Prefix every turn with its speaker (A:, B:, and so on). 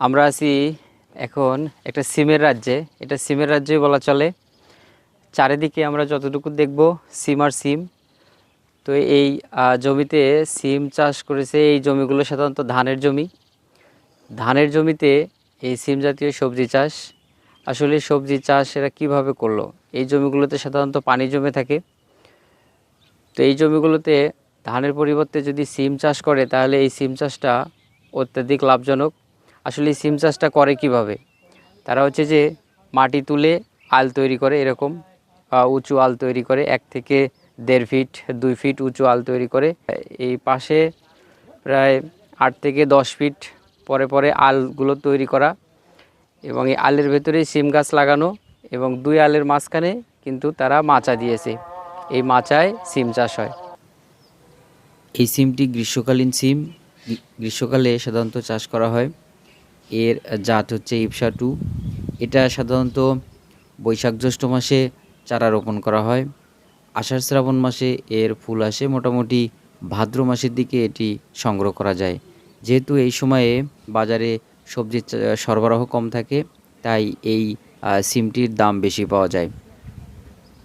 A: আমরা আছি এখন একটা সিমের রাজ্যে। এটা সিমের রাজ্যই বলা চলে। চারিদিকে আমরা যতটুকু দেখব সিম আর সিম। তো এই জমিতে সিম চাষ করেছে এই জমিগুলো সাধারণত ধানের জমি। ধানের জমিতে এই সিম জাতীয় সবজি চাষ। আসলে সবজি চাষ এরা কীভাবে করল? এই জমিগুলোতে সাধারণত পানি জমে থাকে। তো এই জমিগুলোতে ধানের পরিবর্তে যদি সিম চাষ করে, তাহলে এই সিম চাষটা অত্যাধিক লাভজনক। আসলে সিম চাষটা করে কীভাবে? তারা হচ্ছে যে মাটি তুলে আল তৈরি করে এরকম উঁচু আল তৈরি করে, এক থেকে দেড় ফিট, দুই ফিট উঁচু আল তৈরি করে। এই পাশে প্রায় আট থেকে দশ ফিট পরে পরে আলগুলো তৈরি করা এবং এই আলের ভেতরে সিম গাছ লাগানো এবং দুই আলের মাঝখানে কিন্তু তারা মাচা দিয়েছে। এই মাচায় সিম চাষ হয়। এই সিমটি গ্রীষ্মকালীন সিম। গ্রীষ্মকালে সাধারণত চাষ করা হয়। এর জাত হচ্ছে ইপসা টু। এটা সাধারণত বৈশাখ জ্যৈষ্ঠ মাসে চারা রোপণ করা হয়। আষাঢ় শ্রাবণ মাসে এর ফুল আসে। মোটামুটি ভাদ্র মাসের দিকে এটি সংগ্রহ করা যায়। যেহেতু এই সময়ে বাজারে সবজির সরবরাহ কম থাকে, তাই এই সিমটির দাম বেশি পাওয়া যায়।